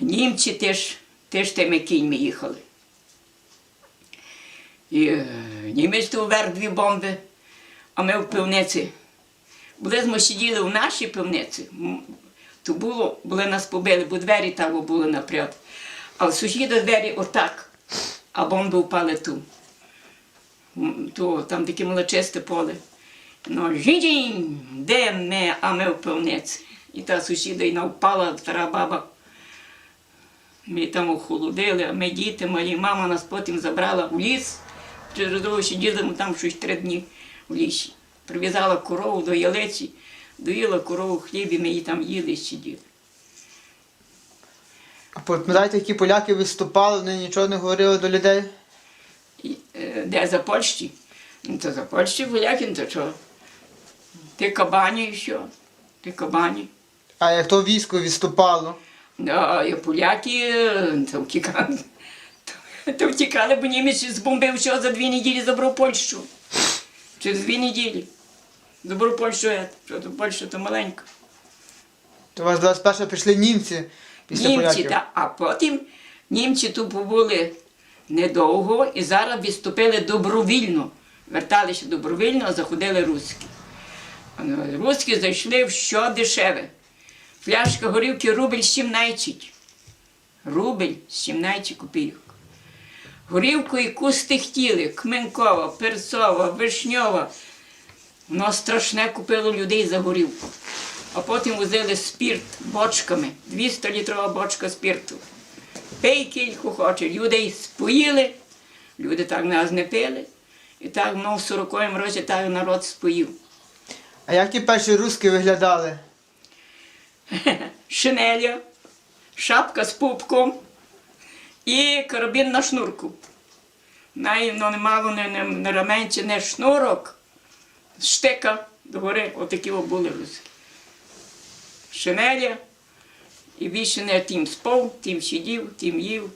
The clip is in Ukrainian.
німці теж, теж тими кіньми їхали. І е, німець то вверх дві бомби, а ми в пивниці. Були ми сиділи в нашій пивниці, то було, були нас побили, бо двері там були наперед. А в сусіда двері отак, а бомби впали ту. То, там таке молочисте поле. Ну, жінь, де ми, а ми в пивниці. І та сусіда і навпала, стара баба. Ми там охолодили, а ми діти малі. Мама нас потім забрала в ліс. Через дорогу сиділи ми там щось три дні в лісі. Прив'язала корову до ялиці, доїла корову хліб, і ми її там їли і сиділи. А пам'ятаєте, які поляки виступали, вони нічого не говорили до людей? І, е, де за Польщі? Ну, то за Польщі поляки, ну, то що? Ти кабані і що? Ти кабані. А як то військо відступало? І поляки то втікали. То, втікали, бо німець збомбив що за дві неділі забрав Польщу. Через дві неділі. Забрав Польщу, що то Польща то маленька. То у вас 21 прийшли німці після німці, поляків. та, а потім німці тут побули недовго і зараз відступили добровільно. Верталися добровільно, а заходили руські. А, ну, Руські зайшли в що дешеве. Пляшка горілки рубль 17. Рубль 17 копійок. Горілку яку стихтіли, кменкова, перцова, вишньова. Воно страшне купило людей за горілку. А потім возили спірт бочками, 200 літрова бочка спірту. Пей кільку хоче. Людей споїли, люди так нас не пили. І так ну, в 40-му році так народ споїв. А як ті перші руски виглядали? Шинеля, шапка з пупком і карабін на шнурку. Най, ну, не мало не, не раменці, не шнурок, штика догори, отакі були руски. Шинеля, і більше не тим спав, тим сидів, тим їв.